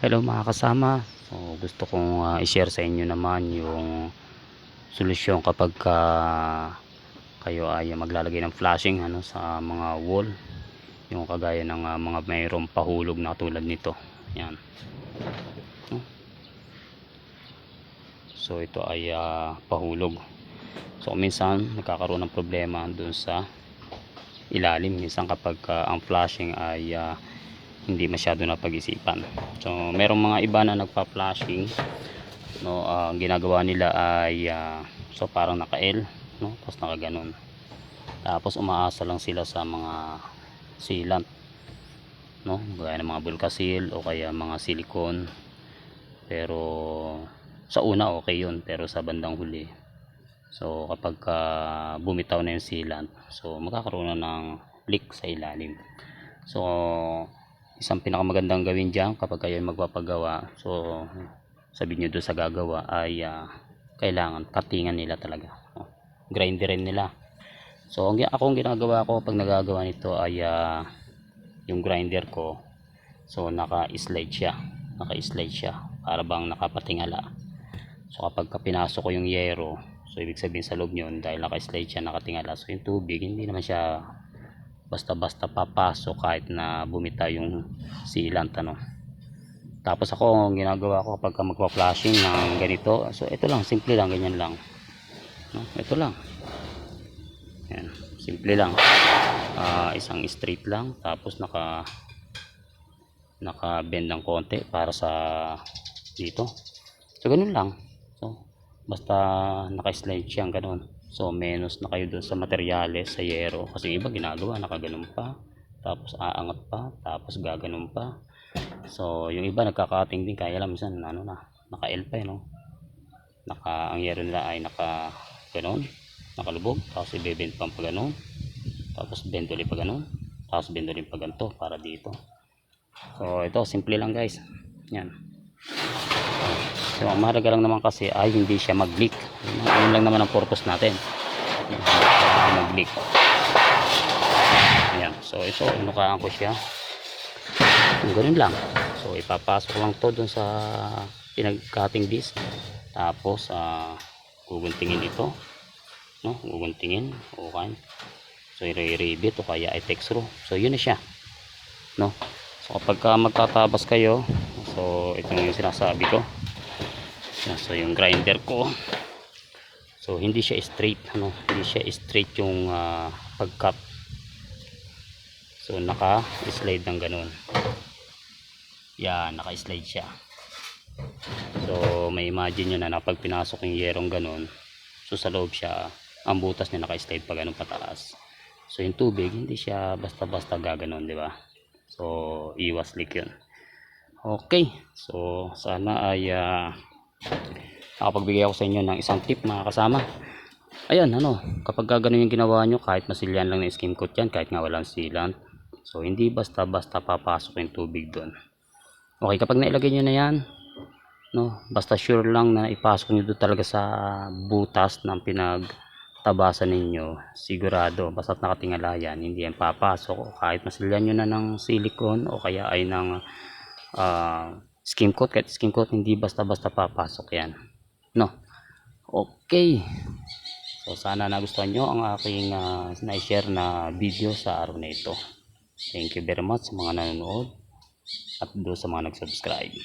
Hello mga kasama. So, gusto kong ah, i-share sa inyo naman yung solusyon kapag ka kayo ay maglalagay ng flashing ano sa mga wall. Yung kagaya ng ah, mga mayroong pahulog na tulad nito. Yan. So ito ay ah, pahulog. So minsan nagkakaroon ng problema dun sa ilalim minsan kapag ah, ang flashing ay ah, hindi masyado na pag-isipan. So, merong mga iba na nagpa-flashing. No, ah, ang ginagawa nila ay ah, so parang naka-L, no? Tapos naka-ganon. Tapos umaasa lang sila sa mga sealant, no? Gaya ng mga Bulkasil o kaya mga silicone. Pero sa una okay 'yun, pero sa bandang huli So kapag ah, bumitaw na yung sealant, so magkakaroon na ng leak sa ilalim. So isang pinakamagandang gawin diyan kapag kayo ay magpapagawa. So sabi nyo doon sa gagawa ay ah, kailangan katingan nila talaga. Oh, grinderin nila. So ang, ako ang ginagawa ko pag nagagawa nito ay ah, yung grinder ko. So naka slide siya. Naka slide siya para bang nakapatingala. So kapag ka pinasok ko yung yero so ibig sabihin sa loob nyon dahil naka slide siya nakatingala. So yung tubig hindi naman siya basta-basta papasok kahit na bumita yung sealant ano. Tapos ako ang ginagawa ko kapag magpa-flashing ng ganito, so ito lang, simple lang, ganyan lang. No? Ito lang. Yan, simple lang. Ah, isang straight lang, tapos naka naka bend ng konti para sa dito. So ganun lang. So basta naka-slide siya ganun. So menos na kayo dun sa materyales sa yero kasi iba ginagawa nakaganon pa tapos aangat pa tapos gaganon pa. So yung iba nagkakating din kaya lang minsan ano na naka L pa eh, no. Naka ang yero nila ay naka ganon, nakalubog tapos ibebend pa pa ganon. Tapos bend ulit pa ganon. Tapos bend ulit pa ganito para dito. So ito simple lang guys. Yan. So, mahalaga lang naman kasi ay hindi siya mag-leak. Yun lang naman ang purpose natin. Mag-leak. Ayan. So, ito, inukaan ko siya. Yung ganun lang. So, ipapasok lang to dun sa pinag-cutting disc. Tapos, ah, guguntingin ito. No? Guguntingin. Okay. So, i-rebit o kaya i-textro. So, yun na siya. No? So, kapag ka magtatabas kayo, so, ito yung sinasabi ko. So yung grinder ko. So hindi siya straight ano hindi siya straight yung ah, pag-cut so naka slide ng ganun. Yan naka slide siya. So may imagine nyo na na pag pinasok yung yerong ganun so sa loob siya ang butas niya naka slide pa ganun pataas. So yung tubig hindi siya basta basta gaganon di ba? So iwas leak yun. Okay so sana ay ah, nakapagbigay ako sa inyo ng isang tip mga kasama. Ayan ano kapag gano'n yung ginawa nyo kahit masilyan lang ng skim coat yan kahit nga walang sealant. So hindi basta basta papasok yung tubig doon okay kapag nailagay nyo na yan no basta sure lang na ipasok nyo doon talaga sa butas ng pinagtabasan ninyo sigurado basta nakatingala yan hindi yan papasok. Kahit masilyan nyo na ng silicone o kaya ay ng ah skim coat kahit skim coat hindi basta basta papasok yan. No? Okay. So sana nagustuhan nyo ang aking uh, na-share na video sa araw na ito. Thank you very much sa mga nanonood at doon sa mga nag-subscribe